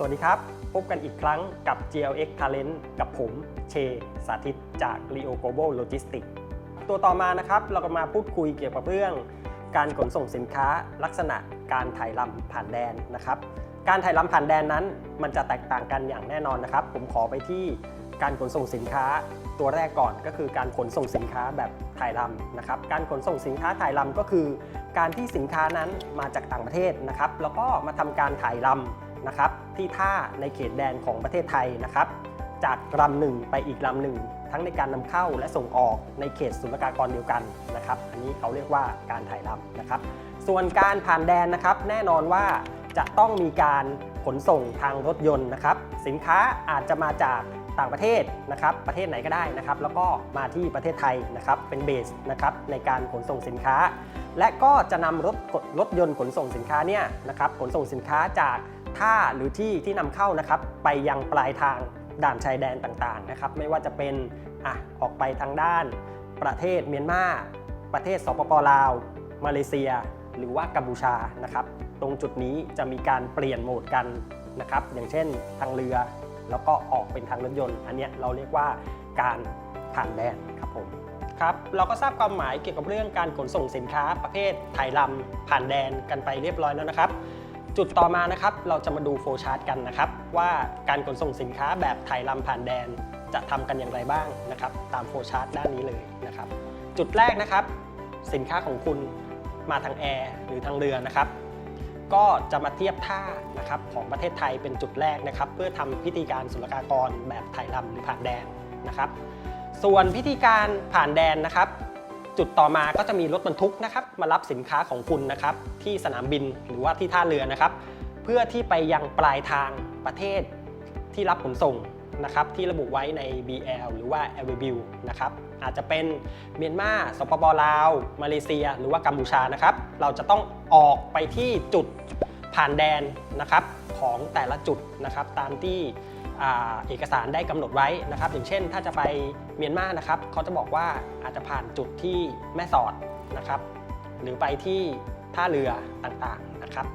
สวัสดีครับ พบกันอีกครั้งกับ GLX Talent กับผมเช สาธิตจาก Leo Global Logistics ตัวต่อมานะครับ เราก็มาพูดคุยเกี่ยวกับเรื่อง การขนส่งสินค้าลักษณะการถ่ายลำผ่านแดนนะครับ การถ่ายลำผ่านแดนนั้น มันจะแตกต่างกันอย่างแน่นอนนะครับ ผมขอไปที่การขนส่งสินค้าตัวแรกก่อนก็คือการขนส่งสินค้าแบบถ่ายลำนะครับ การขนส่งสินค้าถ่ายลำก็คือ การที่สินค้านั้นมาจากต่างประเทศนะครับ แล้วก็มาทำการถ่ายลำ นะครับที่ท่าในเขตแดนของประเทศไทยนะครับ จากลำหนึ่งไปอีกลำหนึ่งทั้งในการนำเข้าและส่งออกในเขตศุลกากรเดียวกันนะครับ อันนี้เขาเรียกว่าการถ่ายลำนะครับ ส่วนการผ่านแดนนะครับ แน่นอนว่าจะต้องมีการขนส่งทางรถยนต์นะครับ สินค้าอาจจะมาจากต่างประเทศนะครับ ประเทศไหนก็ได้นะครับ แล้วก็มาที่ประเทศไทยนะครับ เป็นเบสนะครับในการขนส่งสินค้า และก็จะนำรถรถยนต์ขนส่งสินค้าเนี่ยนะครับขนส่งสินค้าจาก ท่าหรือที่ที่นำเข้านะครับ ไปยังปลายทางด่านชายแดนต่างๆนะครับ ไม่ว่าจะเป็นอะออกไปทางด้าน ประเทศเมียนมาประเทศสปปลาว มาเลเซีย หรือว่ากัมพูชานะครับ ตรงจุดนี้จะมีการเปลี่ยนโหมดกันนะครับ อย่างเช่นทางเรือ แล้วก็ออกเป็นทางรถยนต์ อันนี้เราเรียกว่าการผ่านแดนครับผมครับเราก็ทราบความหมายเกี่ยวกับเรื่องการขนส่งสินค้าประเภทถ่ายลำผ่านแดนกันไปเรียบร้อยแล้วนะครับ จุดต่อมานะครับ เราจะมาดูโฟล์ชาร์ตกันนะครับ ว่าการขนส่งสินค้าแบบถ่ายลำผ่านแดนจะทำกันอย่างไรบ้างนะครับ ตามโฟล์ชาร์ตด้านนี้เลยนะครับ จุดแรกนะครับ สินค้าของคุณมาทางแอร์หรือทางเรือนะครับ ก็จะมาเทียบท่านะครับของประเทศไทยเป็นจุดแรกนะครับ เพื่อทำพิธีการศุลกากรแบบถ่ายลำหรือผ่านแดนนะครับ ส่วนพิธีการผ่านแดนนะครับ จุดต่อมาก็จะมีรถบรรทุกนะครับมารับสินค้าของคุณนะครับที่สนามบินหรือว่าที่ท่าเรือนะครับ เพื่อที่ไปยังปลายทางประเทศที่รับขนส่งนะครับที่ระบุไว้ใน BL หรือว่า a v b i l นะครับอาจจะเป็นเมียนมาสปปลาว มาเลเซีย หรือว่ากัมพูชานะครับ เราจะต้องออกไปที่จุดผ่านแดนนะครับของแต่ละจุดนะครับตามที่ เอกสารได้กำหนดไว้นะครับ อย่างเช่น ถ้าจะไปเมียนมานะครับเขาจะบอกว่าอาจจะผ่านจุดที่แม่สอดนะครับ หรือไปที่ท่าเรือต่างๆนะครับ